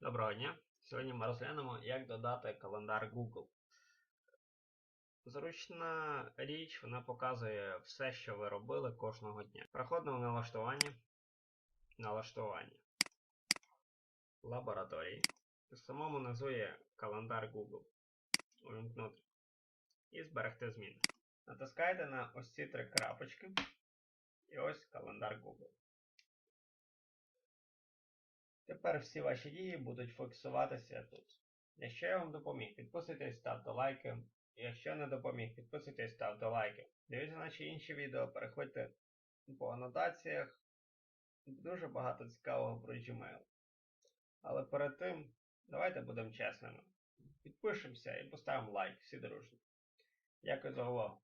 Доброго дня! Сьогодні ми розглянемо, як додати календар Google. Зручна річ, вона показує все, що ви робили кожного дня. Проходимо налаштування, налаштування, лабораторії. В самому низу є календар Google. Увімкнути. І зберегти зміни. Натискайте на ось ці три крапочки. І ось календар Google. Тепер всі ваші дії будуть фіксуватися тут. Якщо я вам допоміг, підписуйтесь, ставте лайки. Якщо не допоміг, підписуйтесь, ставте лайки. Дивіться наші інші відео, переходьте по анотаціях. Дуже багато цікавого про Gmail. Але перед тим, давайте будемо чесними. Підпишемося і поставимо лайк всі дружно. Дякую за увагу.